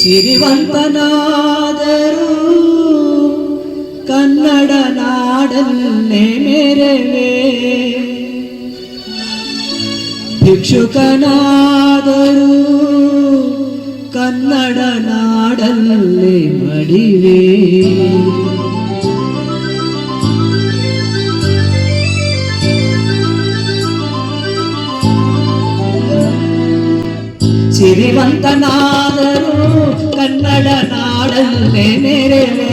ಸಿರಿವಂತನಾದರು ಕನ್ನಡ ನಾಡನ್ನೇ ಮೇರೆವೆ ಭಿಕ್ಷುಕನಾದರೂ ಕನ್ನಡ ನಾಡಲ್ಲೇ ಮಡಿವೆ. ಸಿರಿವಂತನಾದರು ಕನ್ನಡ ನಾಡಲ್ಲೇ ನೆರೆವೆ.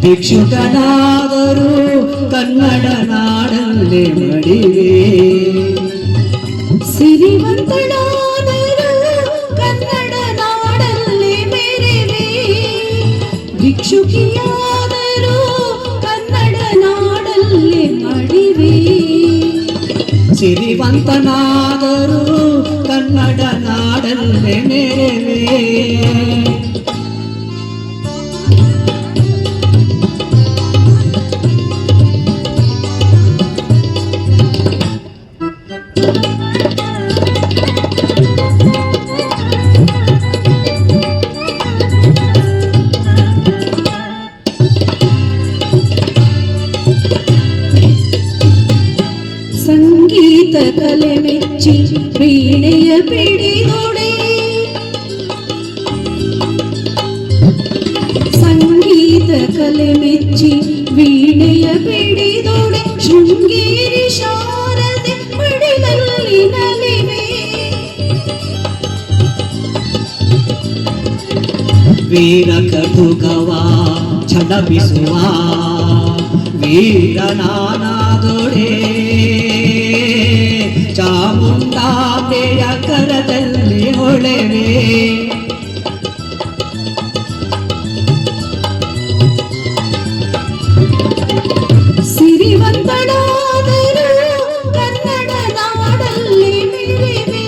ಭಿಕ್ಷುಕನಾದರೂ ಕನ್ನಡ ನಾಡಲ್ಲೇ ಮಡಿವೆ. ಸಿರಿವಂತನಾದರೂ ಕನ್ನಡ ನಾಡಲ್ಲೇ ಮೆರೆವೆ ಭಿಕ್ಷುಕಿಯಾದರೂ ಕನ್ನಡ ನಾಡಲ್ಲೇ ಮಡಿವೆ. ಸಿರಿವಂತನಾದರು ಕನ್ನಡ ನಾಡಲ್ಲೇ ನೆರೆವೆ ಸಂಗೀತ ಕಲೆ ಮೆಚ್ಚಿ ವೀಣೆಯ ಪಿಡಿದೊಡೆ ಸಂಗೀತ ಕಲೆ ಮೆಚ್ಚಿ ವೀಣೆಯ ಪಿಡಿದೊಡೆ ಶೃಂಗೇರಿ ಶಾರದೆ ಮಡಿಲಲ್ಲಿ ನಲಿವೆ ವೀರ ಕಟುಕವ ಛಲಪಿಸುವ ವೀರನಾನಾದೊಡೆ ಚಾಮುಂಡಾಂಬೆಯ ಕರದಲ್ಲಿ ಹೊಳೆವೆ. ಸಿರಿವಂತನಾದರು ಕನ್ನಡ ನಾಡಲ್ಲಿ ಮೆರೆವೆ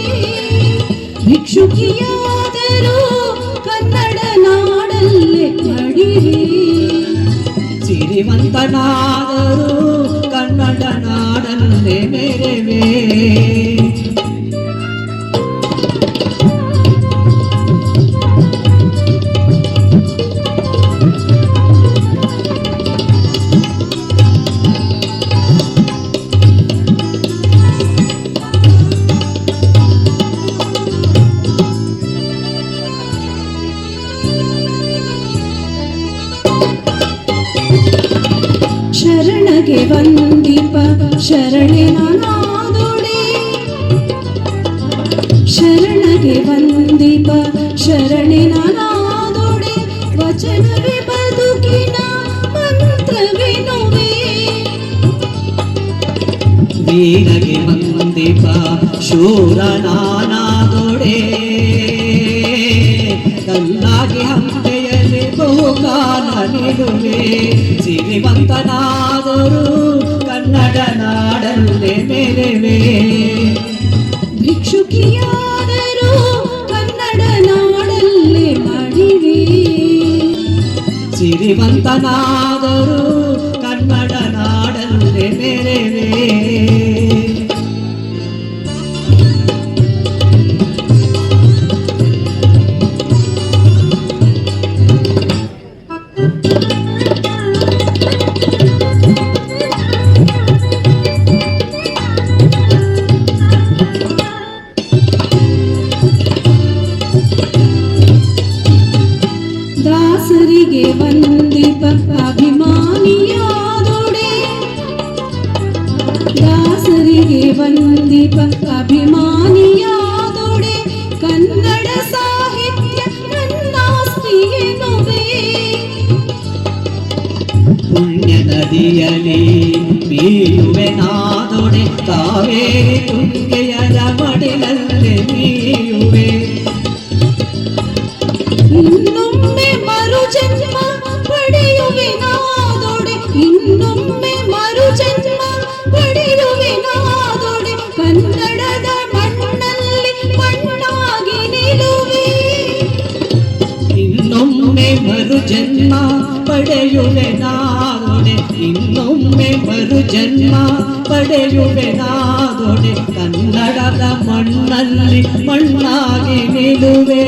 ಭಿಕ್ಷುಕಿಯಾದರು ಕನ್ನಡ ನಾಡಲ್ಲಿ ಕಡಿರಿ ಸಿರಿವಂತನಾದರು ಕನ್ನಡ ನಾಡಲ್ಲೇ ಮೇರೆವೆ ಶರಣಗೆ ವಂದಿಪ ಶರಣಿನ ನಾದೊಡೆ ಶರಣಗೆ ವಂದಿಪ ಶರಣಿನ ನಾದೊಡೆ ವಚನವೇ ಬದುಕಿನ ಮಂತ್ರವೆನುವೆ ವೀರಗೆ ಮಂದಿಪ ಶೂರನಾನಾದೊಡೆ ಕಲ್ಲಾಗಿ ಹಂಪೆಯಲ್ಲಿ ಬಹುಕಾಲ ನಿಡುವೆ ಸಿರಿವಂತನಾದರು ಕನ್ನಡ ನಾಡಲ್ಲೇ ಮೇರೆವೆ ಸಿರಿವಂತನಾದರು ಕನ್ನಡ ನಾಡಲ್ಲೇ ಮೇರೆವೆ ದಾಸರಿಗೆ ವಂದಿಪ ದಾಸರಿಗೆ ವಂದಿಪ ಅಭಿಮಾನಿಯಾದೊಡೆ ಕನ್ನಡ ಸಾಹಿತ್ಯ ನನ್ನಾಸ್ತಿ ಎನ್ನುವೆ ಪುಣ್ಯ ನದಿಯಲಿ ಮೀಯುವೆ ನಾದೊಡೆ ಕಾವೇರಿ ತುಂಗೆಯರ ಮಡಿಲಲ್ಲಿ ಮೀಯುವೆ ಇನ್ನೊಮ್ಮೆ ಮರು ಜನ್ಮ ಪಡೆಯುವೆ ನಾದೊಡೆ ജന്മ പടയുവനാതോടെ ഇന്നൊമ്മെ മറുജന്മ പടയുവനാതോടെ കന്നടത മണ്ണല്ലി മണ്ണാകി നിലുവേ